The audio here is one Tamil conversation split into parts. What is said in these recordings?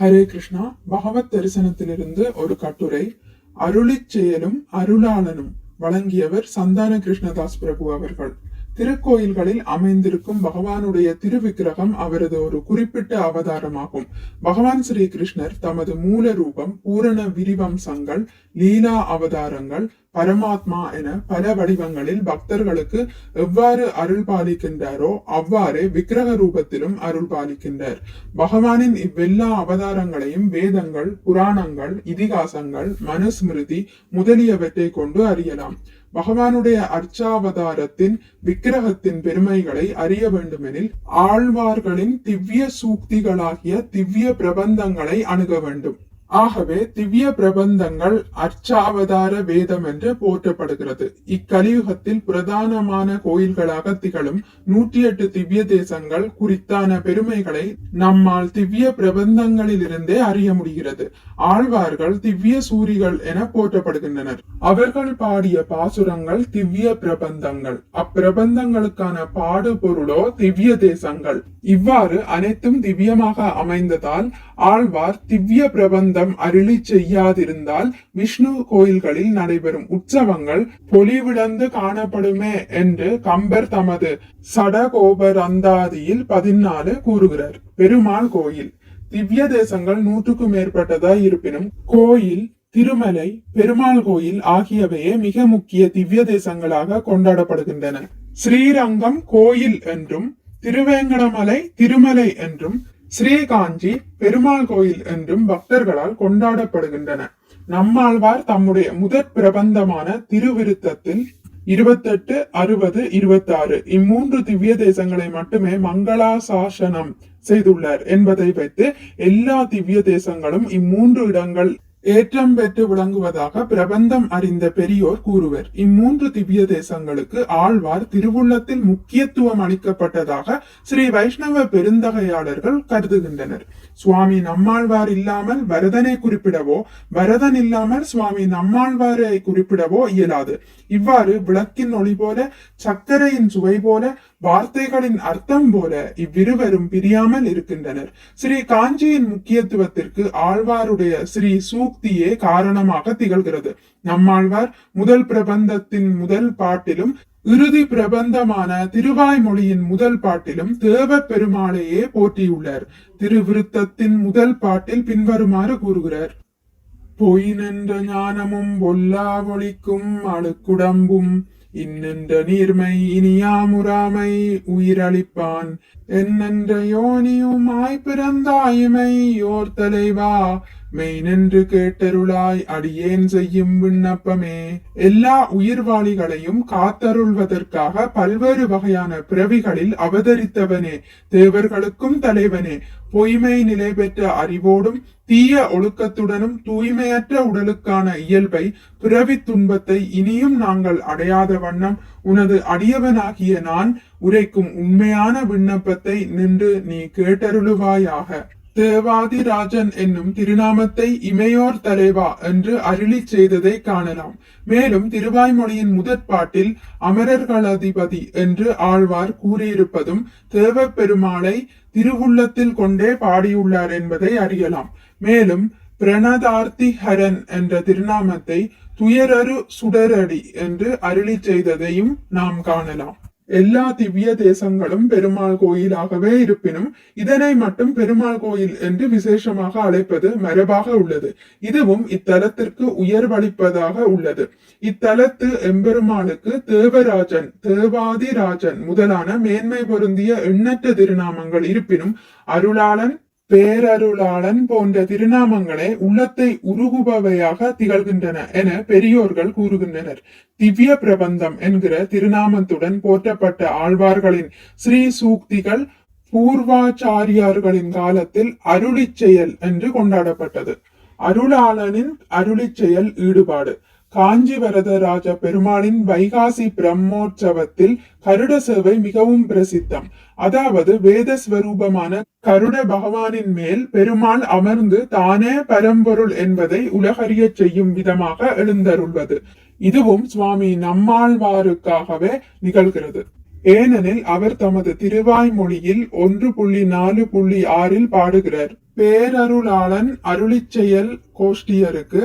ஹரே கிருஷ்ணா பகவத் தரிசனத்திலிருந்து ஒரு கட்டுரை. அருளிச் செயலும் அருளாளனும் வழங்கியவர் சந்தான கிருஷ்ணதாஸ் பிரபு அவர்கள். திருக்கோயில்களில் அமைந்திருக்கும் பகவானுடைய திருவிக்கிரகம் அவரது ஒரு குறிப்பிட்ட அவதாரமாகும். பகவான் ஸ்ரீ கிருஷ்ணர் தமது மூல ரூபம் பூரண விரிவம்சங்கள் லீலா அவதாரங்கள் பரமாத்மா என பல வடிவங்களில் பக்தர்களுக்கு எவ்வாறு அருள் பாலிக்கின்றாரோ அவ்வாறே விக்கிரக ரூபத்திலும் அருள் பாலிக்கின்றார். பகவானின் இவ்வெல்லா அவதாரங்களையும் வேதங்கள் புராணங்கள் இதிகாசங்கள் மனுஸ்மிருதி முதலியவற்றை கொண்டு அறியலாம். பகவானுடைய அர்ச்சாவதாரத்தின் விக்கிரகத்தின் பெருமைகளை அறிய வேண்டுமெனில் ஆழ்வார்களின் திவ்ய சூக்திகளாகிய திவ்ய பிரபந்தங்களை அணுக வேண்டும். ஆகவே திவ்ய பிரபந்தங்கள் அர்ச்சாவதார வேதம் என்று போற்றப்படுகிறது. இக்கலியுகத்தில் பிரதானமான கோயில்களாக திகழும் நூற்றி எட்டு திவ்ய தேசங்கள் குறித்தான பெருமைகளை நம்மால் திவ்ய பிரபந்தங்களிலிருந்தே அறிய முடிகிறது. ஆழ்வார்கள் திவ்ய சூரிகள் என போற்றப்படுகின்றனர். அவர்கள் பாடிய பாசுரங்கள் திவ்ய பிரபந்தங்கள். அப்பிரபந்தங்களுக்கான பாடுபொருளோ திவ்ய தேசங்கள். இவ்வாறு அனைத்தும் திவ்யமாக அமைந்ததால் ஆழ்வார் திவ்ய பிரபந்தம் மூலம் அருளி செய்யாதிருந்தால் விஷ்ணு கோயில்களில் நடைபெறும் உற்சவங்கள் பொலிவிழந்து காணப்படுமே என்று கம்பர் தமது சடகோபரந்தாதியில் பதினாலு கூறுகிறார். பெருமாள் கோயில். திவ்ய தேசங்கள் நூற்றுக்கும் மேற்பட்டதாய் இருப்பினும் கோயில் திருமலை பெருமாள் கோயில் ஆகியவையே மிக முக்கிய திவ்ய தேசங்களாக கொண்டாடப்படுகின்றன. ஸ்ரீரங்கம் கோயில் என்றும் திருவேங்கடமலை திருமலை என்றும் ஸ்ரீகாஞ்சி பெருமாள் கோயில் என்றும் பக்தர்களால் கொண்டாடப்படுகின்றன. நம்மாழ்வார் தம்முடைய முதற் பிரபந்தமான திருவிருத்தத்தில் இருபத்தெட்டு அறுபது இருபத்தாறு இம்மூன்று திவ்ய தேசங்களை மட்டுமே மங்களாசாசனம் செய்துள்ளார் என்பதை வைத்து எல்லா திவ்ய தேசங்களும் இம்மூன்று இடங்கள் ஏற்றம் பெற்று விளங்குவதாக பிரபந்தம் அறிந்த பெரியோர் கூறுவர். இம்மூன்று திவ்ய தேசங்களுக்கு ஆழ்வார் திருவுள்ளத்தில் முக்கியத்துவம் அளிக்கப்பட்டதாக ஸ்ரீ வைஷ்ணவ பெருந்தகையாளர்கள் கருதுகின்றனர். சுவாமி நம்மாழ்வார் இல்லாமல் வரதனை குறிப்பிடவோ வரதன் இல்லாமல் சுவாமி நம்மாழ்வாரை குறிப்பிடவோ இயலாது. இவ்வாறு விளக்கின் ஒளி போல சர்க்கரையின் சுவை போல வார்த்தைகளின் அர்த்தம் போல இவ்விருவரும் பிரியாமல் இருக்கின்றனர். ஸ்ரீ காஞ்சியின் முக்கியத்துவத்திற்கு ஆழ்வாருடைய ஸ்ரீ சூக்தியே காரணமாக திகழ்கிறது. நம்மாழ்வார் முதல் பிரபந்தத்தின் முதல் பாட்டிலும் இறுதி பிரபந்தமான திருவாய்மொழியின் முதல் பாட்டிலும் தேவ பெருமாளையே போற்றியுள்ளார். திருவிருத்தத்தின் முதல் பாட்டில் பின்வருமாறு கூறுகிறார். பொய் நின்ற ஞானமும் பொல்லா ஒளிக்கும் அழுக்குடம்பும் இன்னென்ற நீர்மை இனியாமுறாமை உயிரளிப்பான். என்னென்ற யோனியுமாய் பிறந்தாயுமை யோர் தலைவா மெய் நின்று கேட்டருளாய் அடியேன் செய்யும் விண்ணப்பமே. எல்லா உயிர்வாளிகளையும் காத்தருள்வதற்காக பல்வேறு வகையான பிறவிகளில் அவதரித்தவனே தேவர்களுக்கும் தலைவனே. பொய்மை நிலை பெற்ற அறிவோடும் தீய ஒழுக்கத்துடனும் தூய்மையற்ற உடலுக்கான இயல்பை பிறவி துன்பத்தை இனியும் நாங்கள் அடையாத வண்ணம் உனது அடியவனாகிய நான் உரைக்கும் உண்மையான விண்ணப்பத்தை நின்று நீ கேட்டருளுவாயாக. தேவாதிராஜன் என்னும் திருநாமத்தை இமையோர் தலைவா என்று அருளி செய்ததை காணலாம். மேலும் திருவாய்மொழியின் முதற் பாட்டில் அமரர்களதிபதி என்று ஆழ்வார் கூறியிருப்பதும் தேவ பெருமாளை திருவுள்ளத்தில் கொண்டே பாடியுள்ளார் என்பதை அறியலாம். மேலும் பிரணதார்த்தி ஹரன் என்ற திருநாமத்தை துயரரு சுடரடி என்று அருளி செய்ததையும் நாம் காணலாம். எல்லா திவ்ய தேசங்களும் பெருமாள் கோயிலாகவே இருப்பினும் இதனை மட்டும் பெருமாள் கோயில் என்று விசேஷமாக அழைப்பது மரபாக உள்ளது. இதுவும் இத்தலத்திற்கு உயர்வளிப்பதாக உள்ளது. இத்தலத்து எம்பெருமானுக்கு தேவராஜன் தேவாதிராஜன் முதலான மேன்மை பொருந்திய எண்ணற்ற திருநாமங்கள் இருப்பினும் அருளாளன் பேரருளாளன் போன்ற திருநாமங்களே உள்ளத்தை உருகுபவையாக திகழ்கின்றன என பெரியோர்கள் கூறுகின்றனர். திவ்ய பிரபந்தம் என்கிற திருநாமத்துடன் போற்றப்பட்ட ஆழ்வார்களின் ஸ்ரீ சூக்திகள் பூர்வாச்சாரியார்களின் காலத்தில் அருளிச் செயல் என்று கொண்டாடப்பட்டது. அருளாளனின் அருளிச் செயல் ஈடுபாடு. காஞ்சி வரதராஜ பெருமாளின் வைகாசி பிரம்மோற்சவத்தில் கருட சேவை மிகவும் பிரசித்தம். அதாவது வேத ஸ்வரூபமான கருட பகவானின் மேல் பெருமாள் அமர்ந்து தானே பரம்பொருள் என்பதை உலகறிய செய்யும் விதமாக எழுந்தருள்வது. இதுவும் சுவாமி நம்மாழ்வாருக்காகவே நிகழ்கிறது. ஏனெனில் அவர் தமது திருவாய்மொழியில் ஒன்று புள்ளி நாலு புள்ளி ஆறில் பாடுகிறார். பேரருளாளன் அருளிச்செயல் கோஷ்டியருக்கு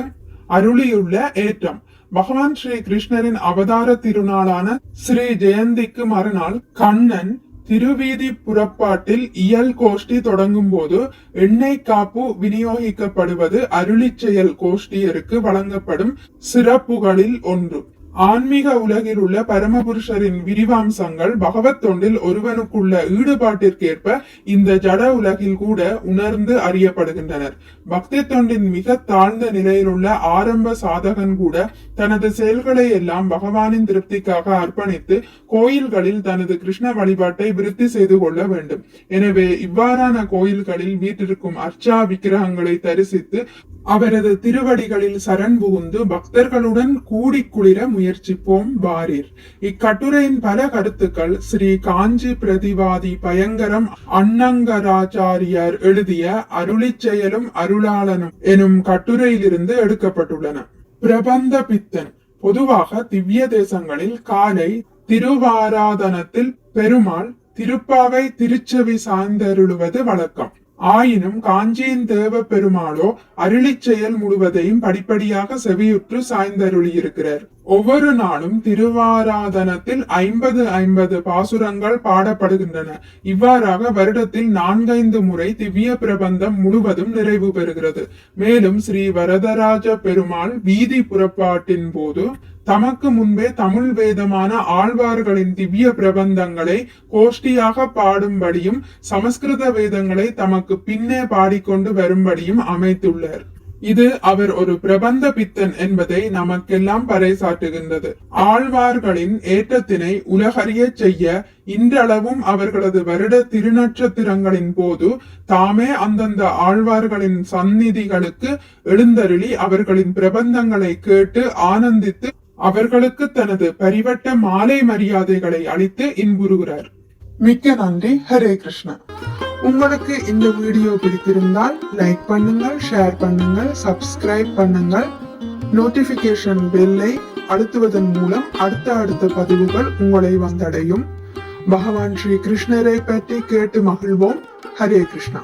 அருளியுள்ள ஏற்றம். பகவான் ஸ்ரீ கிருஷ்ணரின் அவதார திருநாளான ஸ்ரீ ஜெயந்திக்கு மறுநாள் கண்ணன் திருவீதி புறப்பாட்டில் இயல் கோஷ்டி தொடங்கும் போது எண்ணெய் காப்பு விநியோகிக்கப்படுவது அருளிச் செயல் கோஷ்டியருக்கு வழங்கப்படும் சிறப்புகளில் ஒன்று. ஆன்மீக உலகில் உள்ள பரமபுருஷரின் விரிவாம்சங்கள் பகவத் தொண்டில் ஒருவனுக்குள்ள ஈடுபாட்டிற்கேற்ப இந்த ஜட உலகில் கூட உணர்ந்து அறியப்படுகின்றனர். பக்தி தொண்டின் மிக தாழ்ந்த நிலையில் உள்ள ஆரம்ப சாதகன் கூட தனது செயல்களை எல்லாம் பகவானின் திருப்திக்காக அர்ப்பணித்து கோயில்களில் தனது கிருஷ்ண வழிபாட்டை விருத்தி செய்து கொள்ள வேண்டும். எனவே இவ்வாறான கோயில்களில் வீட்டிற்கும் அர்ச்சா விக்கிரகங்களை தரிசித்து அவரது திருவடிகளில் சரண் புகுந்து பக்தர்களுடன் கூடி குளிர முயற்சிப்போம் வாரீர். இக்கட்டுரையின் பல கருத்துக்கள் ஸ்ரீ காஞ்சி பிரதிவாதி பயங்கரம் அண்ணங்கராச்சாரியார் எழுதிய அருளிச் செயலும் அருளாளனும் எனும் கட்டுரையிலிருந்து எடுக்கப்பட்டுள்ளன. பிரபந்த பித்தன். பொதுவாக திவ்ய தேசங்களில் காலை திருவாராதனத்தில் பெருமாள் திருப்பாவை திருச்செவி சார்ந்தருளுவது வழக்கம். ஆயினும் காஞ்சியின் தேவ பெருமாளோ அருளி செயல் முழுவதையும் படிப்படியாக செவியுற்று சாய்ந்தருளியிருக்கிறார். ஒவ்வொரு நாளும் திருவாராதனத்தில் ஐம்பது ஐம்பது பாசுரங்கள் பாடப்படுகின்றன. இவ்வாறாக வருடத்தில் நான்கைந்து முறை திவ்ய பிரபந்தம் முழுவதும் நிறைவு பெறுகிறது. மேலும் ஸ்ரீ வரதராஜ பெருமாள் வீதி புறப்பாட்டின் போது தமக்கு முன்பே தமிழ் வேதமான ஆழ்வார்களின் திவ்ய பிரபந்தங்களை கோஷ்டியாக பாடும்படியும் சமஸ்கிருத வேதங்களை தமக்கு பின்னே பாடிக்கொண்டு வரும்படியும் அமைத்துள்ளார். இது அவர் ஒரு பிரபந்த பித்தன் என்பதை நமக்கெல்லாம் பறைசாட்டுகின்றது ஆழ்வார்களின் ஏற்றத்தினை உலகறிய செய்ய இன்றளவும் அவர்களது வருட திருநட்சத்திரங்களின் போது தாமே அந்தந்த ஆழ்வார்களின் சந்நிதிகளுக்கு எழுந்தருளி அவர்களின் பிரபந்தங்களை கேட்டு ஆனந்தித்து அவர்களுக்கு தனது பரிவட்ட மாலை மரியாதைகளை அளித்து இன்புறுகிறார். மிக்க நன்றி ஹரே கிருஷ்ணா. உங்களுக்கு இந்த வீடியோ பிடித்திருந்தால் லைக் பண்ணுங்கள் ஷேர் பண்ணுங்கள் சப்ஸ்கிரைப் பண்ணுங்கள். நோட்டிபிகேஷன் பெல்லை அழுத்துவதன் மூலம் அடுத்த அடுத்த பதிவுகள் உங்களை வந்தடையும். பகவான் ஸ்ரீ கிருஷ்ணரை பற்றி கேட்டு மகிழ்வோம். ஹரே கிருஷ்ணா.